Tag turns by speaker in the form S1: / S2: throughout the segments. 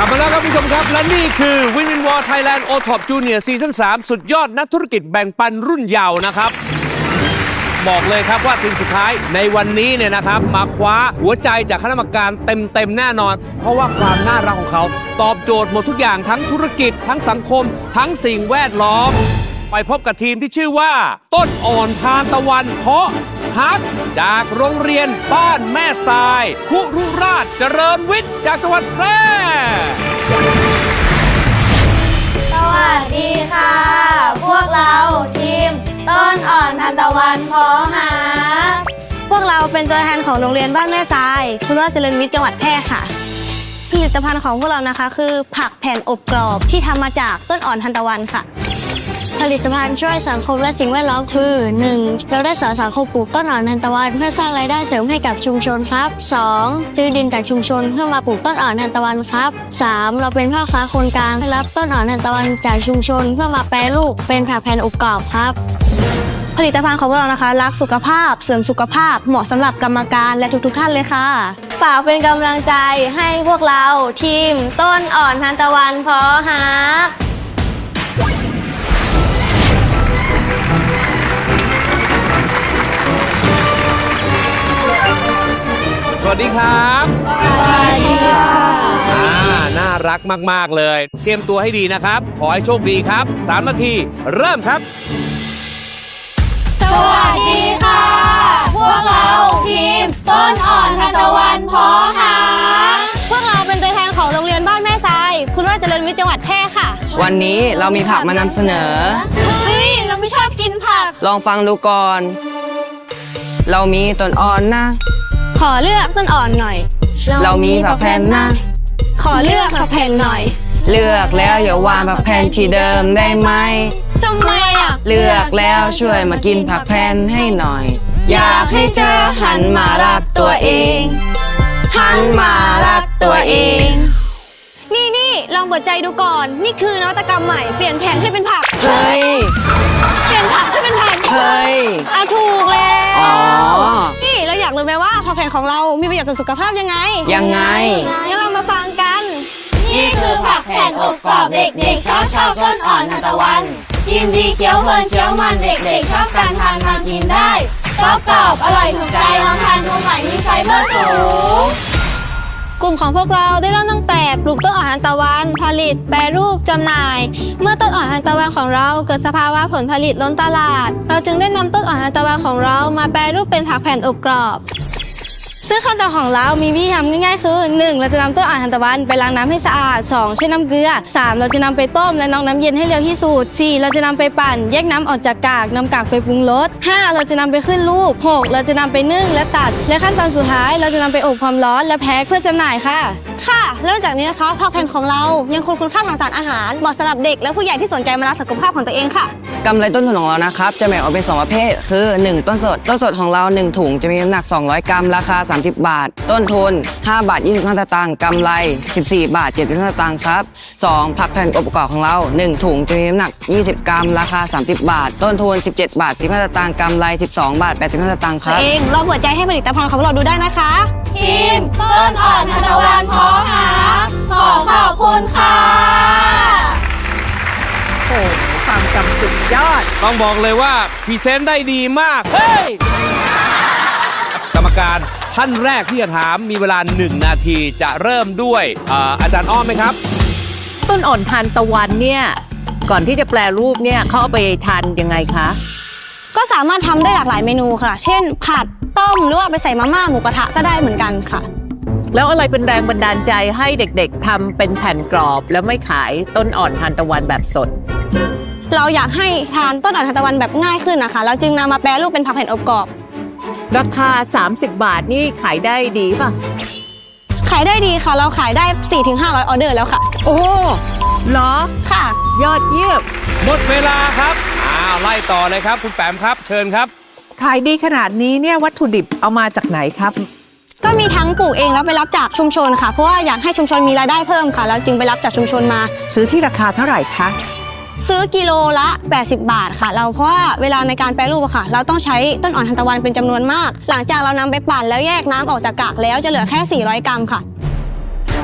S1: กลับมาแล้วครับคุณผู้ชมครับ และนี่คือวินวินวอร์ไทยแลนด์โอท็อปจูเนียร์ซีซั่น3สุดยอดนักธุรกิจแบ่งปันรุ่นเยาว์นะครับ บอกเลยครับว่าทีมสุดท้ายในวันนี้เนี่ยนะครับ มาคว้าหัวใจจากคณะกรรมการเต็มๆแน่นอน เพราะว่าความน่ารักของเขา ตอบโจทย์หมดทุกอย่างทั้งธุรกิจ ทั้งสังคม ทั้งสิ่งแวดล้อม ไปพบกับทีมที่ชื่อว่า ต้นอ่อนทานตะวันเพาะ ฮัก จากโรงเรียนบ้านแม่ทรายคุรุราชเจริญวิทย์จากจังหวัดแพร่
S2: สวัสดีค่ะ พวกเราทีม ต้นอ่อนทันตะวันพอหา
S3: พวกเราเป็นตัวแทนของโรงเรียนบ้านแม่ทรายคุณว่าเจริญวิทย์จังหวัดแพร่ค่ะ ผลิตภัณฑ์ของพวกเรานะคะ คือผักแผ่นอบกรอบที่ทำมาจากต้นอ่อนทันตะวันค่ะ
S2: ผลิตภัณฑ์ช่วยสังคมและสิ่งแวดล้อมคือ 1. เราได้สอนสังคมปลูกต้นอ่อนทันตะวันเพื่อสร้างรายได้เสริมให้กับชุมชนครับ 2. ซื้อดินจากชุมชนเพื่อมาปลูกต้นอ่อนทันตะวันครับ 3. เราเป็นพ่อค้าคนกลางรับต้นอ่อนทันตะวันจากชุมชนเพื่อมาแปรรูปเป็นผักแผ่นอบกรอบครับ
S3: ผลิตภัณฑ์ของพวกเรานะคะ รักสุขภาพ เสริมสุขภาพ เหมาะสำหรับกรรมการและทุก ๆ ท่านเลยค่ะ ฝากเป็นกำลังใจให้พวกเราทีมต้นอ่อนทันตะวันพอฮัก
S1: วัสดีครับ
S2: สวัสดีค่ะ
S1: อ่าน่ารักมาก ๆ เลย เตรียมตัวให้ดีนะครับ ขอให้โชคดีครับ 3 นาที เริ่มครับ
S2: สวัสดีค่ะ พวกเราทีม ต้นอ่อนทันตะวันพอหา
S3: พวกเราเป็นตัวแทนของโรงเรียนบ้านแม่ทราย คุณว่าเจริญวิทย์จังหวัดแพร่ค่ะ
S4: วันนี้เรามีผักมานำเสนอ
S2: เฮ้ย เราไม่ชอบกินผัก
S4: ลองฟังดูก่อน เรามีต้นอ่อนนะ
S3: ขอเลือกต้นอ่อนหน่อย
S4: เรามีผักแผ่นนะ
S3: ขอเลือกผักแผ่นหน่อย
S4: เลือกแล้วอย่าวางผักแผ่นที่เดิมได้ไหม
S3: ทำไมอะ
S4: เลือกแล้วช่วยมากินผักแผ่นให้หน่อย อยากให้เจอหันมารักตัวเอง หันมารักตัวเอง
S3: นี่นี่ลองเปิดใจดูก่อน นี่คือนวัตกรรมใหม่เปลี่ยนแผ่นให้เป็นผัก
S4: เฮ้ย
S3: เปลี่ยนผักให้ เป็นแผ่น
S4: เฮ้ย
S3: อะถูกแล้ว
S4: อ๋อ
S3: นี่เราอยากรู้ไหมว่าผักแผ่นของเรามีประโยชน์ต่อสุขภาพยังไง
S4: ยังไง
S3: งั้นเรามาฟังกัน
S2: นี่คือผักแผ่นอบกรอบเด็กๆชอบชอบต้นอ่อนทานตะวัน กินดีเคี้ยวเพลินเคี้ยวมันเด็กๆชอบการทานทานกินได้กรอบกรอบอร่อยถูกใจลองทานดูใหม่มีไฟเบอร์สูง
S5: ก ลุ่มของพวกเราได้เริ่มตั้งแต่ปลูกต้นอ่อนทานตะวัน ผลิต แปรรูปจำหน่าย เมื่อต้นอ่อนทานตะวันของเราเกิดสภาวะผลผลิตล้นตลาด เราจึงได้นำต้นอ่อนทานตะวันของเรามาแปรรูปเป็นผักแผ่นอบกรอบ ซึ่งขั้นตอนของเรามีวิธีทำง่ายๆ คือ 1. เราจะนำต้นอ่อนทานตะวันไปล้างน้ำให้สะอาด 2. ใช้น้ำเกลือ 3. เราจะนำไปต้มและนองน้ำเย็นให้เร็วที่สุด 4. เราจะนำไปปั่น แยกน้ำออกจากกากนำกากไปปรุงรส 5. เราจะนำไปขึ้นรูป 6. เราจะนำไปนึ่งและตัด และขั้นตอนสุดท้าย เราจะนำไปอบความร้อนและแพ็คเพื่อจำหน่ายค่ะ
S3: ค่ะ เริ่มจากนี้นะคะผักแผ่นของเรายังคงคุณค่าทางสารอาหารเหมาะสำหรับเด็กและผู้ใหญ่ที่สนใจมารักสุขภาพของตัวเองค่ะ
S4: กำไรต้นทุนของเรานะครับ จะแบ่งออกเป็น 2 ประเภท คือ 1 ต้นสด ต้นสดของเรา 1 ถุงจะมีน้ำหนัก 200 กรัม ราคา 30 บาท ต้นทุน 5 บาท 25 สตางค์กำไร 14 บาท 75 สตางค์ครับ 2 ผักแผ่นอบประกอบของเรา 1 ถุงจะมีน้ำหนัก 20 กรัม ราคา 30 บาท ต้นทุน 17 บาท 15 สตางค์กำไร 12 บาท 85 สตางค์ค
S3: ตัว
S4: รับ
S3: เองลองเปิดใจให้ผลิตภัณฑ์ของเราดูได้นะคะ
S2: ทีมต้นอ่อนทานตะวันพอหาขอขอบคุณค่ะ
S6: โอ้โหความจำสุดยอด
S1: ต้องบอกเลยว่าพรีเซนต์ได้ดีมาก เฮ้ย กรรมการท่านแรกที่จะถามมีเวลา 1 นาทีจะเริ่มด้วยเอ่ออาจารย์อ้อมไหมครับ
S6: ต้นอ่อนทานตะวันเนี่ย ก่อนที่จะแปลรูปเนี่ยเขาเอาไปทานยังไงคะ
S3: ก็สามารถทำได้หลากหลายเมนูค่ะ เช่น ผัดต้มหรือว่าไปใส่มาม่าหมูกระทะก็ได้เหมือนกันค่ะ
S6: แล้วอะไรเป็นแรงบันดาลใจให้เด็กๆทำเป็นแผ่นกรอบ แล้วไม่ขายต้นอ่อนทานตะวันแบบสด
S3: เราอยากให้ทานต้นอ่อนทานตะวันแบบง่ายขึ้นนะคะ เราจึงนำมาแปรรูปเป็นผักแผ่นอบกรอบ
S6: ราคา 30 บาทนี่ขายได้ดีป่ะ
S3: ขายได้ดีค่ะ เราขายได้ 4-500 ออเดอร์แล้วค่ะ
S6: โอ้เหรอ
S3: ค่ะ
S6: ยอดเยี่ยม
S1: หมดเวลาครับอ้าวไล่ต่อเลยครับ คุณแปมครับ เชิญครับ
S6: ขายดีขนาดนี้เนี่ยวัตถุดิบเอามาจากไหนครับ
S3: ก็มีทั้งปลูกเองแล้วไปรับจากชุมชนค่ะ เพราะว่าอยากให้ชุมชนมีรายได้เพิ่มค่ะ แล้วจึงไปรับจากชุมชนมา
S6: ซื้อที่ราคาเท่าไหร่คะ
S3: ซื้อกิโลละ 80 บาทค่ะ เราเพราะว่าเวลาในการแปรรูปอะค่ะ เราต้องใช้ต้นอ่อนทานตะวันเป็นจำนวนมาก หลังจากเรานำไปปั่นแล้วแยกน้ำออกจากกากแล้วจะเหลือแค่ 400 กรัมค่ะ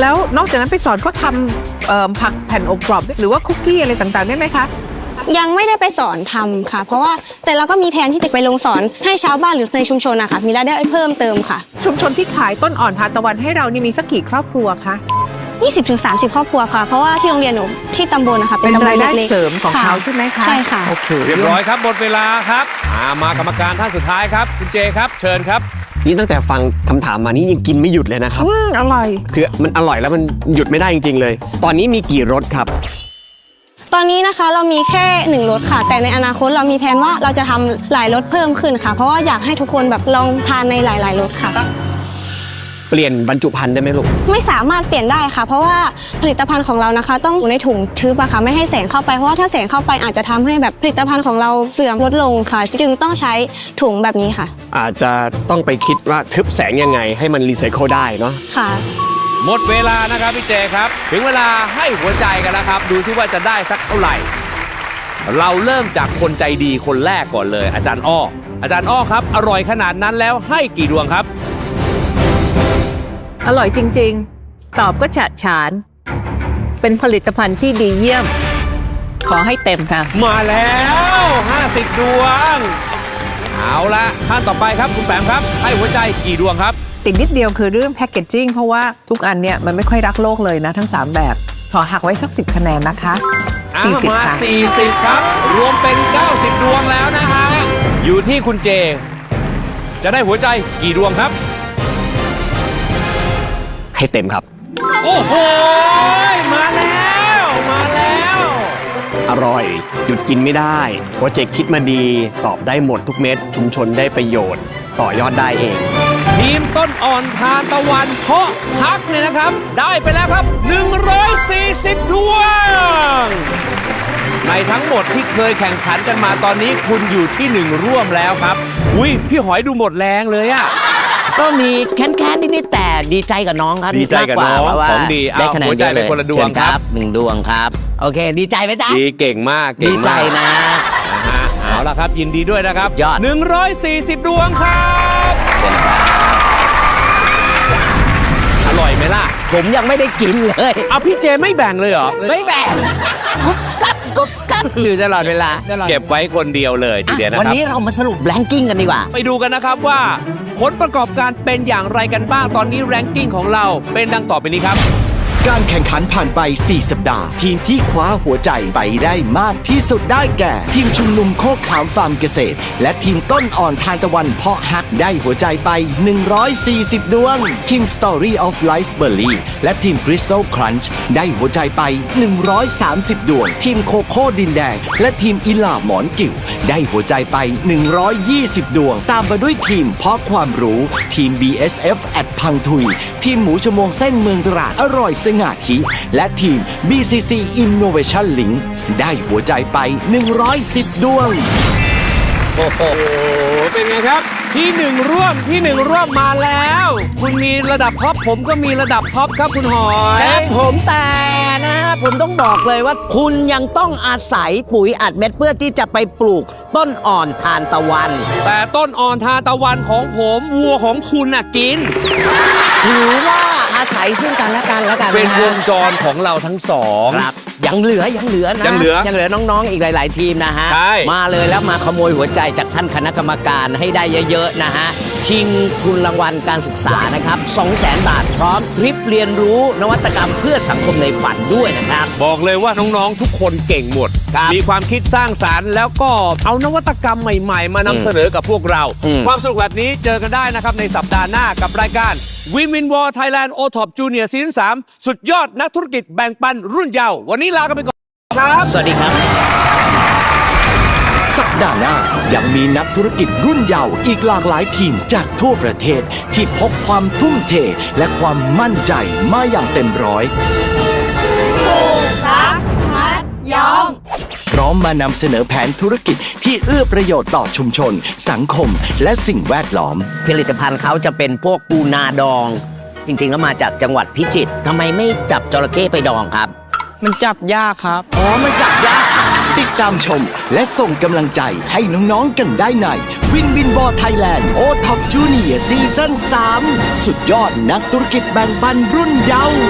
S6: แล้วนอกจากนั้นไปสอนเขาทำเอ่อผักแผ่นอบกรอบหรือว่าคุกกี้อะไรต่างๆได้ไหมคะ
S3: ยังไม่ได้ไปสอนทำค่ะ เพราะว่าแต่เราก็มีแผนที่จะไปลงสอนให้ชาวบ้านหรือในชุมชนนะคะมีรายได้เพิ่มเติมค่ะ
S6: ชุมชนที่ขายต้นอ่อนทานตะวันให้เรานี่มีสักกี่ครอบครัวคะ
S3: 20-30 ครอบครัวค่ะ เพราะว่าที่โรงเรียนหนูที่ตำบลนะคะ
S6: เป็น
S3: ตำบล
S6: รายได้
S3: ล็กๆ
S6: เสริมของ
S3: ค่ะ
S6: เขาใช่ไหมคะ
S3: ใช่ค่ะ
S6: โอเค
S1: เรียบร้อยครับหมดเวลาครับอ่ามากรรมการท่านสุดท้ายครับ คุณเจครับ เชิญครับ
S7: นี่ตั้งแต่ฟังคำถามมานี่ยังกินไม่หยุดเลยนะครับ
S6: อืมอร่อย
S7: คือมันอร่อยแล้วมันหยุดไม่ได้จริง ๆ เลย ตอนนี้มีกี่รสครับ
S3: ตอนนี้นะคะเรามีแค่หนึ่งรถค่ะ แต่ในอนาคตเรามีแผนว่าเราจะทำหลายรถเพิ่มขึ้นค่ะ เพราะว่าอยากให้ทุกคนแบบลองทานในหลาย ๆรถค่ะ
S7: เปลี่ยนบรรจุภัณฑ์ได้ไหมลูก
S3: ไม่สามารถเปลี่ยนได้ค่ะ เพราะว่าผลิตภัณฑ์ของเรานะคะ ต้องอยู่ในถุงทึบอะค่ะไม่ให้แสงเข้าไปเพราะว่าถ้าแสงเข้าไปอาจจะทำให้แบบผลิตภัณฑ์ของเราเสื่อมลดลงค่ะ จึงต้องใช้ถุงแบบนี้ค่ะ
S7: อาจจะต้องไปคิดว่าทึบแสงยังไงให้มันรีไซเคิลได้เนาะ
S3: ค่ะ
S1: หมดเวลานะครับพี่เจครับ ถึงเวลาให้หัวใจกันแล้วครับ ดูซิว่าจะได้สักเท่าไหร่ เราเริ่มจากคนใจดีคนแรกก่อนเลย อาจารย์อ้อ อาจารย์อ้อครับ อร่อยขนาดนั้นแล้วให้กี่ดวงครับ
S6: อร่อยจริง ๆ ตอบก็ฉะฉาน เป็นผลิตภัณฑ์ที่ดีเยี่ยม ขอให้เต็มค่ะ
S1: มาแล้ว 50 ดวง เอาละท่านต่อไปครับคุณแปมครับ ให้หัวใจกี่ดวงครับ
S6: ติดนิดเดียวคือเรื่องแพคเกจจิ้งเพราะว่าทุกอันเนี่ยมันไม่ค่อยรักโลกเลยนะทั้ง 3 แบบ ขอหักไว้สักสิบคะแนนนะคะ
S1: อะ
S6: 40
S1: มา
S6: ค่ะ
S1: 40 ครับ รวมเป็น 90 ดวงแล้วนะฮะ อยู่ที่คุณเจ จะได้หัวใจกี่ดวงครับ
S7: ให้เต็มครับ
S1: โอ้โห มาแล้ว มาแล้ว
S7: อร่อย หยุดกินไม่ได้โปรเจกต์คิดมาดี ตอบได้หมดทุกเม็ด ชุมชนได้ประโยชน์ ต่อยอดได้เอง
S1: ทีมต้นอ่อนทานตะวันเพาะพักเนี่ยนะครับ ได้ไปแล้วครับ 140ดวง ในทั้งหมดที่เคยแข่งขันกันมาตอนนี้คุณอยู่ที่หนึ่งร่วมแล้วครับ อุ้ยพี่หอยดูหมดแรงเลยอะ
S8: ก็มีแค้นๆนิดๆแต่ดีใจกับน้องครับ
S1: ดีใจกับน้อง
S8: มากกว่าเพราะว่า
S1: ของดีเอา
S8: ได้คะแนน
S1: หัวใจ
S8: เยอะเลย
S1: ไปคนละดวง
S8: เชิญ
S1: ครับ
S8: หนึ่งดวงครับ โอเค ดีใจไหมจ๊ะ
S1: ดีเก่งมากเก่
S8: ดี
S1: ง
S8: ใจ
S1: มาก
S8: นะ
S1: นะฮะ เอาละครับ ยินดีด้วยนะครับ
S8: ยอด
S1: 140 ดวงครับ
S8: เชิญครับ
S1: อร่อยไหมล่ะ
S8: ผมยังไม่ได้กินเลย
S1: เอาพี่เจไม่แบ่งเลยเหรอ
S8: ไม่แบ่งกุ๊บกับกุ๊บกับอยู่ตลอดเวลา
S1: เก็บไว้คนเดียวเลยทีเดียวนะ
S8: วัน
S1: ครับ
S8: นี้เรามาสรุปแรงกิ้งกันดีกว่า
S1: ไปดูกันนะครับว่า ผลประกอบการเป็นอย่างไรกันบ้างตอนนี้แรงกิ้งของเราเป็นดังต่อไปนี้ครับ
S9: การแข่งขันผ่านไป 4 สัปดาห์ ทีมที่คว้าหัวใจไปได้มากที่สุดได้แก่ ทีมชุมนุมโคกขามฟาร์มเกษตร และทีมต้นอ่อนทานตะวันเพาะฮักได้หัวใจไป 140 ดวง ทีม Story of Life Berry และทีม Crystal Crunch ได้หัวใจไป 130 ดวง ทีมโคโค่ดินแดง และทีมอิลาหมอนกิ่ว ได้หัวใจไป 120 ดวง ตามมาด้วยทีมเพาะความรู้ ทีม BSF แอดพังทุย ทีมหมูชมวงเส้นเมืองตราดอร่อยสง่าทีและทีม BCC Innovation Link ได้หัวใจไป 110 ดวง
S1: โอ้โห เป็นไงครับ ที่หนึ่งร่วมที่หนึ่งร่วมมาแล้ว คุณมีระดับท็อปผมก็มีระดับท็อปครับคุณหอย
S8: ครับผมแต่นะผมต้องบอกเลยว่าคุณยังต้องอาศัยปุ๋ยอัดเม็ดเพื่อที่จะไปปลูกต้นอ่อนทานตะวัน
S1: แต่ต้นอ่อนทานตะวันของผมวัวของคุณน่ะกิน
S8: ถือว่า อาศัยซึ่งกันและกันแล้วกัน
S1: เป็น
S8: นะ
S1: ว
S8: ฮะ
S1: งจรของเราทั้งสอง
S8: ครับ ยังเหลือยังเหลือนะ
S1: ยังเหลือ
S8: ยังเหลือน้องๆ อีกหลาย ๆ ทีมนะฮะ
S1: ใช่
S8: มาเลยแล้วมาขโมยหัวใจจากท่านคณะกรรมการให้ได้เยอะๆนะฮะ ชิงทุนรางวัลการศึกษานะครับ 200,000 บาทพร้อมทริปเรียนรู้นวัตกรรมเพื่อสังคมในฝันด้วยนะครับ
S1: บอกเลยว่าน้องๆ ทุกคนเก่งหมด
S8: ครับ
S1: มีความคิดสร้างสารรค์แล้วก็เอานวัตกรรมใหม่ๆ มานำเสนอกับพวกเรา
S8: อืม
S1: ความสนุกแบบนี้เจอกันได้นะครับ ในสัปดาห์หน้ากับรายการ Win Win War Thailand O Top Junior ซีซั่น3สุดยอดนักธุรกิจแบ่งปันรุ่นเยาว์วันนี้ลากันไปก่อนครับ
S8: สวัสดีครับ
S9: สัปดาห์หน้ายังมีนักธุรกิจรุ่นเยาว์อีกหลากหลายทีมจากทั่วประเทศที่พกความทุ่มเทและความมั่นใจมาอย่างเต็มร้อยพร้อมมานำเสนอแผนธุรกิจที่เอื้อประโยชน์ต่อชุมชน สังคม และสิ่งแวดล้อม
S8: ผลิตภัณฑ์เขาจะเป็นพวกปูนาดอง จริงๆแล้วมาจากจังหวัดพิจิตรทำไมไม่จับจระเข้ไปดองครับ
S4: มันจับยากครับ
S8: อ๋อมันจับยาก
S9: ติดตามชม และส่งกำลังใจให้น้อง ๆ กันได้ในวินวินบอไทยแลนด์โอท็อปจูเนียร์ซีซั่น3สุดยอดนักธุรกิจแบ่งปันรุ่นเยาว์